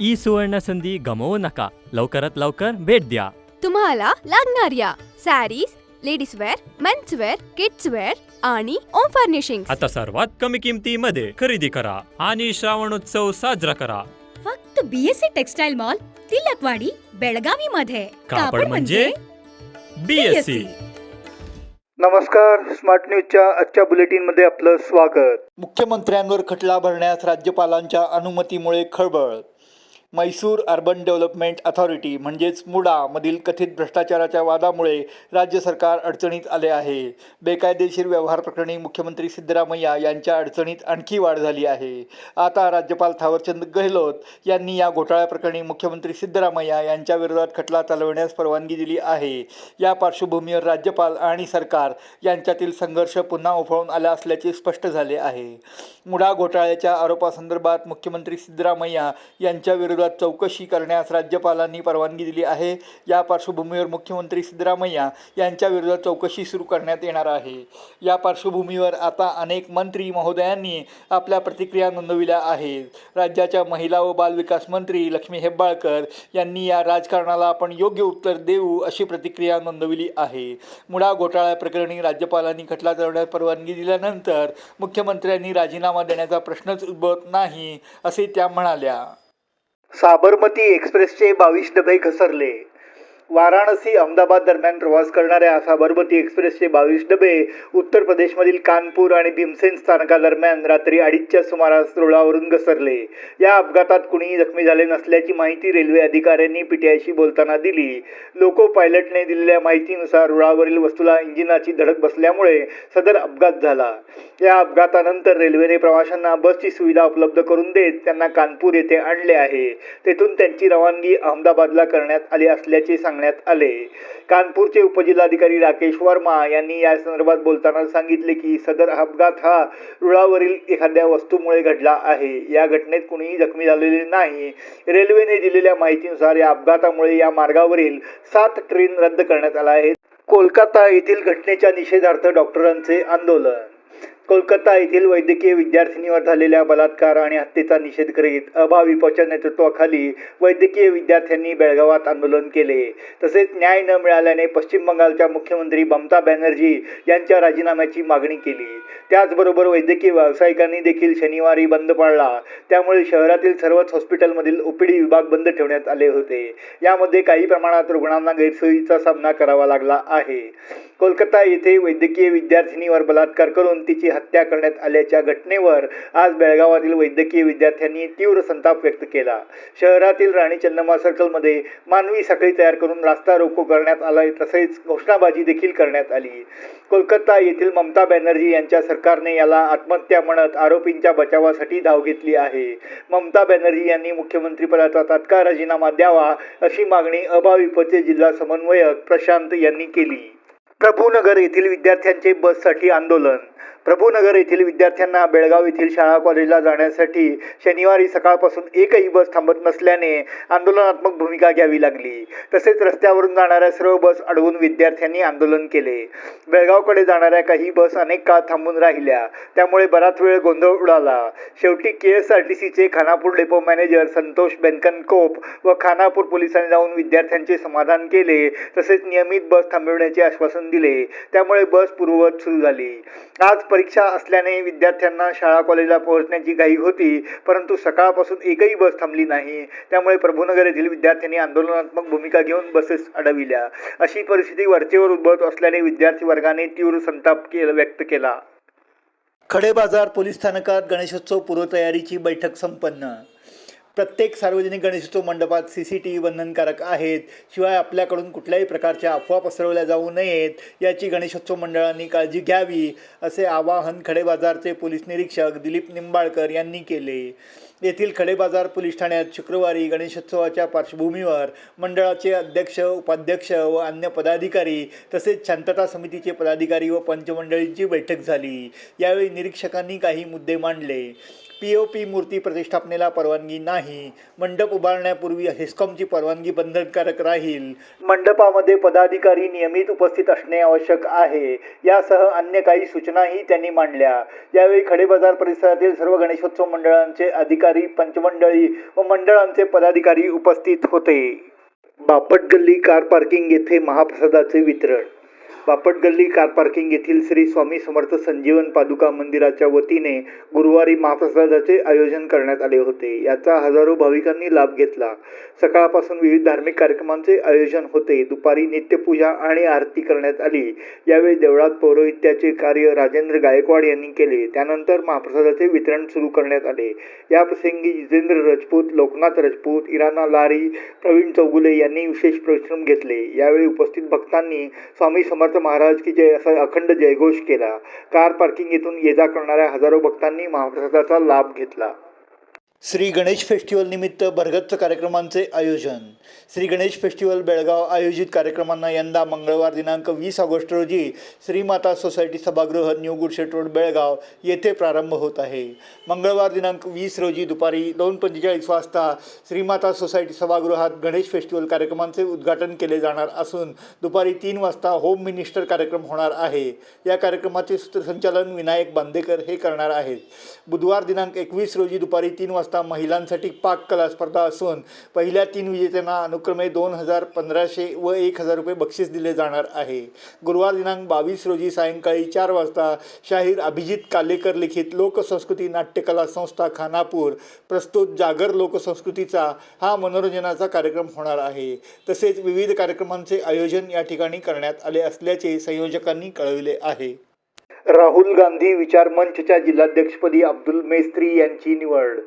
E सुवर्ण संधी गमवू नका. लवकरात लवकर भेट द्या. तुम्हाला लागणाऱ्या sarees ladies wear men's wear kids wear आणि ओम फर्निशिंग आता सर्वात कमी किमतीमध्ये खरेदी करा आणि श्रावणोत्सव साजरा करा. फक्त BSC textile mall Tilakwadi Belagavi मध्ये कापड म्हणजे बीएससी नमस्कार स्मार्ट न्यूजच्या आजच्या बुलेटिनमध्ये आपलं स्वागत. मुख्यमंत्र्यांवर खटला भरण्यास राज्यपालांच्या अनुमतीमुळे खळबळ. मैसूर अर्बन डेव्हलपमेंट अथॉरिटी म्हणजेच मुडामधील कथित भ्रष्टाचाराच्या वादामुळे राज्य सरकार अडचणीत आले आहे. बेकायदेशीर व्यवहार प्रकरणी मुख्यमंत्री सिद्धरामय्या यांच्या अडचणीत आणखी वाढ झाली आहे. आता राज्यपाल थावरचंद गेहलोत यांनी या घोटाळ्याप्रकरणी मुख्यमंत्री सिद्धरामय्या यांच्या विरोधात खटला चालवण्यास परवानगी दिली आहे. या पार्श्वभूमीवर राज्यपाल आणि सरकार यांच्यातील संघर्ष पुन्हा उफळून आला असल्याचे स्पष्ट झाले आहे. मुडा घोटाळ्याच्या आरोपासंदर्भात मुख्यमंत्री सिद्धरामय्या यांच्या विरोधात चौकशी करण्यास राज्यपालांनी परवानगी दिली आहे. या पार्श्वभूमीवर मुख्यमंत्री सिद्धरामय्या यांच्या विरोधात चौकशी सुरू करण्यात येणार आहे. या पार्श्वभूमीवर आता अनेक मंत्री महोदयांनी आपल्या प्रतिक्रिया नोंदविल्या आहेत. राज्याच्या महिला व बालविकास मंत्री लक्ष्मी हेब्बाळकर यांनी या राजकारणाला आपण योग्य उत्तर देऊ अशी प्रतिक्रिया नोंदविली आहे. मुळा घोटाळ्या प्रकरणी राज्यपालांनी खटला चालवण्यास परवानगी दिल्यानंतर मुख्यमंत्र्यांनी राजीनामा देण्याचा प्रश्नच उद्भवत नाही असे त्या म्हणाल्या. साबरमती एक्सप्रेसचे बावीस डबे घसरले. वाराणसी अहमदाबाद दरम्यान प्रवास करणाऱ्या साबरमती एक्सप्रेसचे बावीस डबे उत्तर प्रदेशमधील कानपूर आणि भीमसेन स्थानकादरम्यान रात्री अडीचच्या सुमारास रुळावरून घसरले. या अपघातात कुणीही जखमी झाले नसल्याची माहिती रेल्वे अधिकाऱ्यांनी पीटीआयशी बोलताना दिली. लोको पायलटने दिलेल्या माहितीनुसार रुळावरील वस्तूला इंजिनाची धडक बसल्यामुळे सदर अपघात झाला. या अपघातानंतर रेल्वेने प्रवाशांना बसची सुविधा उपलब्ध करून देत त्यांना कानपूर येथे आणले आहे. तेथून त्यांची रवानगी अहमदाबादला करण्यात आली असल्याचे सांगण्यात आले. कानपूरचे उपजिल्हाधिकारी राकेश वर्मा यांनी या संदर्भात बोलताना सांगितले की सदर अपघात हा रुळावरील एखाद्या वस्तूमुळे घडला आहे. या घटनेत कुणीही जखमी झालेले नाही. रेल्वेने दिलेल्या माहितीनुसार या अपघातामुळे या मार्गावरील सात ट्रेन रद्द करण्यात आल्या आहेत. कोलकाता येथील घटनेच्या निषेधार्थ डॉक्टरांचे आंदोलन कोलकाता येथील वैद्यकीय विद्यार्थिनीवर झालेल्या बलात्कार आणि हत्येचा निषेध करीत अभाविपच्या नेतृत्वाखाली वैद्यकीय विद्यार्थ्यांनी बेळगावात आंदोलन केले. तसेच न्याय न मिळाल्याने पश्चिम बंगालच्या मुख्यमंत्री ममता बॅनर्जी यांच्या राजीनाम्याची मागणी केली. त्याचबरोबर वैद्यकीय व्यावसायिकांनी देखील शनिवारी बंद पाळला. त्यामुळे शहरातील सर्वच हॉस्पिटलमधील ओपीडी विभाग बंद ठेवण्यात आले होते. यामध्ये काही प्रमाणात रुग्णांना गैरसोयीचा सामना करावा लागला आहे. कोलकाता येथे वैद्यकीय विद्यार्थिनीवर बलात्कार करून तिची हत्या करण्यात आल्याच्या घटनेवर आज बेळगावातील वैद्यकीय विद्यार्थ्यांनी तीव्र संताप व्यक्त केला. शहरातील राणी चन्नम्मा सर्कलमध्ये मानवी साखळी तयार करून रास्ता रोको करण्यात आला तसेच घोषणाबाजी देखील करण्यात आली. कोलकाता येथील ममता बॅनर्जी यांच्या सरकारने याला आत्महत्या म्हणत आरोपींच्या बचावासाठी धाव घेतली आहे. ममता बॅनर्जी यांनी मुख्यमंत्रीपदाचा तात्काळ राजीनामा द्यावा अशी मागणी अभाविपचे जिल्हा समन्वयक प्रशांत यांनी केली. प्रभूनगर येथील विद्यार्थ्यांचे बससाठी आंदोलन. प्रभूनगर येथील विद्यार्थ्यांना बेळगाव येथील शाळा कॉलेजला जाण्यासाठी शनिवारी सकाळपासून एकही बस थांबत नसल्याने आंदोलनात्मक भूमिका घ्यावी लागली. तसेच रस्त्यावरून जाणाऱ्या सर्व बस अडवून विद्यार्थ्यांनी आंदोलन केले. बेळगावकडे जाणाऱ्या काही बस अनेक काळ थांबून राहिल्या. त्यामुळे बराच वेळ गोंधळ उडाला. शेवटी के एस आर टी सीचे खानापूर डेपो मॅनेजर संतोष बेनकनकोप व खानापूर पोलिसांनी जाऊन विद्यार्थ्यांचे समाधान केले. तसेच नियमित बस थांबविण्याचे आश्वासन करून दिले. त्यामुळे बस पूर्ववत सुरू झाली. आज परीक्षा असल्याने विद्यार्थ्यांना शाळा कॉलेजला पोहोचण्याची घाई होती परंतु सकाळपासून एकही बस थांबली नाही. त्यामुळे प्रभूनगर येथील विद्यार्थ्यांनी आंदोलनात्मक भूमिका घेऊन बसेस अडविल्या. अशी परिस्थिती वरचेवर उद्भवत असल्याने विद्यार्थी वर्गाने तीव्र संताप केला व्यक्त केला. खडे बाजार पोलीस स्थानकात गणेशोत्सव पूर्वतयारीची बैठक संपन्न प्रत्येक सार्वजनिक गणेशोत्सव मंडपात सी सी टी व्ही बंधनकारक आहेत. शिवाय आपल्याकडून कुठल्याही प्रकारच्या अफवा पसरवल्या जाऊ नयेत याची गणेशोत्सव मंडळांनी काळजी घ्यावी असे आवाहन खडेबाजारचे पोलीस निरीक्षक दिलीप निंबाळकर यांनी केले. येथील खडेबाजार पोलीस ठाण्यात शुक्रवारी गणेशोत्सवाच्या पार्श्वभूमीवर मंडळाचे अध्यक्ष उपाध्यक्ष व अन्य पदाधिकारी तसेच शांतता समितीचे पदाधिकारी व पंचमंडळींची बैठक झाली. यावेळी निरीक्षकांनी काही मुद्दे मांडले. पी ओ पी मूर्ती प्रतिष्ठापनेला परवानगी नाही. मंडप उभारण्यापूर्वी हेस्कॉमची परवानगी बंधनकारक राहील. मंडपामध्ये पदाधिकारी नियमित उपस्थित असणे आवश्यक आहे. यासह अन्य काही सूचनाही त्यांनी मांडल्या. यावेळी खडेबाजार परिसरातील सर्व गणेशोत्सव मंडळांचे अधिकारी पंचमंडळी व मंडळांचे पदाधिकारी उपस्थित होते. बापट गल्ली कार पार्किंग येथे महाप्रसादाचे वितरण बापट गल्ली कार पार्किंग येथील श्री स्वामी समर्थ संजीवन पादुका मंदिराच्या वतीने गुरुवारी महाप्रसादाचे आयोजन करण्यात आले होते. याचा हजारो भाविकांनी लाभ घेतला. सकाळपासून विविध धार्मिक कार्यक्रमांचे आयोजन होते. दुपारी नित्यपूजा आणि आरती करण्यात आली. यावेळी देवळात पौरोहित्याचे कार्य राजेंद्र गायकवाड यांनी केले. त्यानंतर महाप्रसादाचे वितरण सुरू करण्यात आले. या प्रसंगी जितेंद्र राजपूत लोकनाथ राजपूत इराणा लारी प्रवीण चौगुले यांनी विशेष परिश्रम घेतले. यावेळी उपस्थित भक्तांनी स्वामी समर्थ महाराज की जय असा अखंड जयघोष केला. कार पार्किंग येथून ये जा करणाऱ्या हजारो भक्तांनी महाप्रसादाचा लाभ घेतला. श्री गणेश फेस्टिवल निमित्त भरगच्च कार्यक्रमांचे आयोजन. श्री गणेश फेस्टिवल बेळगाव आयोजित कार्यक्रमांना यंदा मंगळवार दिनांक वीस ऑगस्ट रोजी श्रीमाता सोसायटी सभागृह न्यू गुडशेट रोड बेळगाव येथे प्रारंभ होत आहे. मंगळवार दिनांक वीस रोजी दुपारी दोन पंचेचाळीस वाजता श्रीमाता सोसायटी सभागृहात गणेश फेस्टिवल कार्यक्रमांचे उद्घाटन केले जाणार असून दुपारी तीन वाजता होम मिनिस्टर कार्यक्रम होणार आहे. या कार्यक्रमाचे सूत्रसंचालन विनायक बांदेकर हे करणार आहेत. बुधवार दिनांक एकवीस रोजी दुपारी तीन वाजता महिलांसाठी पाक कला स्पर्धा असून पहिल्या तीन विजेत्यांना अनुक्रमे दोन हजार पंधराशे व एक हजार रुपये बक्षीस दिले जाणार आहे. गुरुवार दिनांक बावीस रोजी सायंकाळी चार वाजता शाहीर अभिजित कालेकर लिखित लोकसंस्कृती नाट्यकला संस्था खानापूर प्रस्तुत जागर लोकसंस्कृतीचा हा मनोरंजनाचा कार्यक्रम होणार आहे. तसेच विविध कार्यक्रमांचे आयोजन या ठिकाणी करण्यात आले असल्याचे संयोजकांनी कळविले आहे. राहुल गांधी विचार मंचच्या जिल्हाध्यक्षपदी अब्दुल मेस्त्री यांची निवड.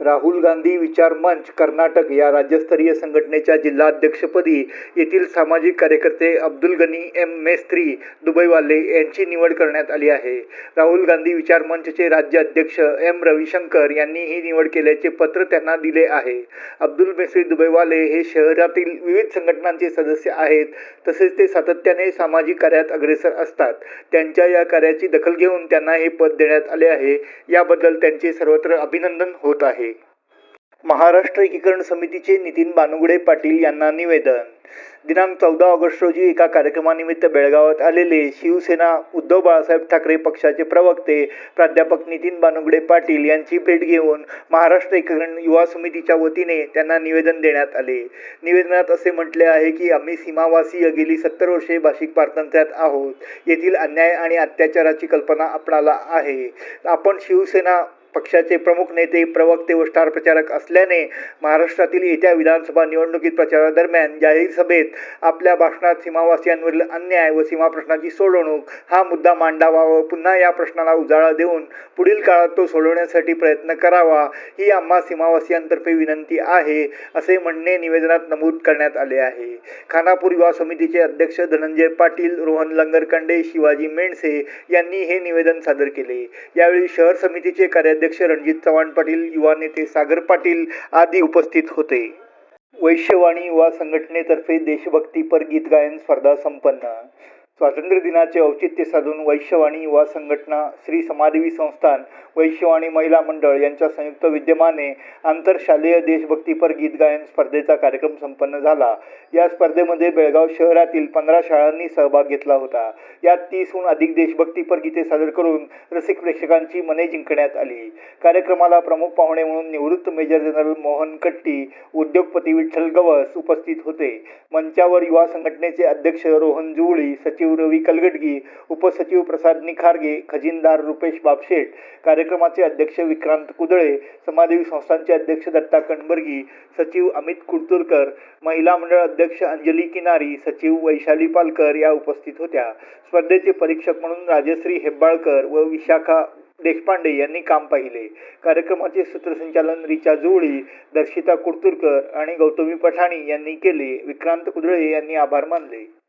राहुल गांधी विचार मंच कर्नाटक या राज्यस्तरीय संघटनेच्या जिल्हाध्यक्षपदी येथील सामाजिक कार्यकर्ते अब्दुल गनी एम. मेस्त्री दुबईवाले यांची निवड करण्यात आली आहे. राहुल गांधी विचार मंचचे राज्य अध्यक्ष एम. रविशंकर यांनी ही निवड केल्याचे पत्र त्यांना दिले आहे. अब्दुल मेस्त्री दुबईवाले हे शहरातील विविध संघटनांचे सदस्य आहेत. तसेच ते सातत्याने सामाजिक कार्यात अग्रेसर असतात. त्यांच्या या कार्याची दखल घेऊन त्यांना हे पद देण्यात आले आहे. याबद्दल त्यांचे सर्वत्र अभिनंदन होत आहे. महाराष्ट्र एकीकरण समितीचे नितीन बानुगडे पाटील यांना निवेदन. दिनांक चौदा ऑगस्ट रोजी एका कार्यक्रमानिमित्त बेळगावात आलेले शिवसेना उद्धव बाळासाहेब ठाकरे पक्षाचे प्रवक्ते प्राध्यापक नितीन बानुगडे पाटील यांची भेट घेऊन महाराष्ट्र एकीकरण युवा समितीच्या वतीने त्यांना निवेदन देण्यात आले. निवेदनात असे म्हटले आहे की आम्ही सीमावासीय गेली सत्तर वर्षे भाषिक पारतंत्र्यात आहोत. येथील अन्याय आणि अत्याचाराची कल्पना आपणाला आहे. आपण शिवसेना पक्षाचे प्रमुख नेते प्रवक्ते व स्टार प्रचारक असल्याने महाराष्ट्रातील येत्या विधानसभा निवडणुकीत प्रचारादरम्यान जाहीर सभेत आपल्या भाषणात सीमावासियांवरील अन्याय व सीमा प्रश्नाची सोडवणूक हा मुद्दा मांडावा व पुन्हा या प्रश्नाला उजाळा देऊन पुढील काळात तो सोडवण्यासाठी प्रयत्न करावा ही आम्हा सीमावासियांतर्फे विनंती आहे असे म्हणणे निवेदनात नमूद करण्यात आले आहे. खानापूर युवा समितीचे अध्यक्ष धनंजय पाटील रोहन लंगरकंडे शिवाजी मेंडसे यांनी हे निवेदन सादर केले. यावेळी शहर समितीचे कार्य अध्यक्ष रणजित चव्हाण पाटील युवा नेते सागर पाटील आदी उपस्थित होते. वैश्यवाणी युवा संघटनेतर्फे देशभक्तीपर गीत गायन स्पर्धा संपन्न. स्वातंत्र्य दिनाचे औचित्य साधून वैश्यवाणी युवा संघटना श्री समाधवी संस्थान वैश्यवाणी महिला मंडळ यांच्या संयुक्त विद्यमाने आंतरशालेय देशभक्तीपर गीत गायन स्पर्धेचा कार्यक्रम संपन्न झाला. या स्पर्धेमध्ये बेळगाव शहरातील पंधरा शाळांनी सहभाग घेतला होता. यात तीसहून अधिक देशभक्तीपर गीते सादर करून रसिक प्रेक्षकांची मने जिंकण्यात आली. कार्यक्रमाला प्रमुख पाहुणे म्हणून निवृत्त मेजर जनरल मोहन कट्टी उद्योगपती विठ्ठल गवस उपस्थित होते. मंचावर युवा संघटनेचे अध्यक्ष रोहन जुवळी सचिव रवी कलगटगी उपसचिव प्रसाद निखारगे खजिनदार रुपेश बापशेठ कार्यक्रमाचे अध्यक्ष विक्रांत कुदळे समादेवी संस्थांचे अध्यक्ष दत्ता कणबर्गी सचिव अमित कुडतुरकर महिला मंडळ अध्यक्ष अंजली किनारी सचिव वैशाली पालकर या उपस्थित होत्या. स्पर्धेचे परीक्षक म्हणून राजश्री हेब्बाळकर व विशाखा देशपांडे यांनी काम पाहिले. कार्यक्रमाचे सूत्रसंचालन रिचा जुवळी दर्शिता कुडतुरकर आणि गौतमी पठाणी यांनी केले. विक्रांत कुदळे यांनी आभार मानले.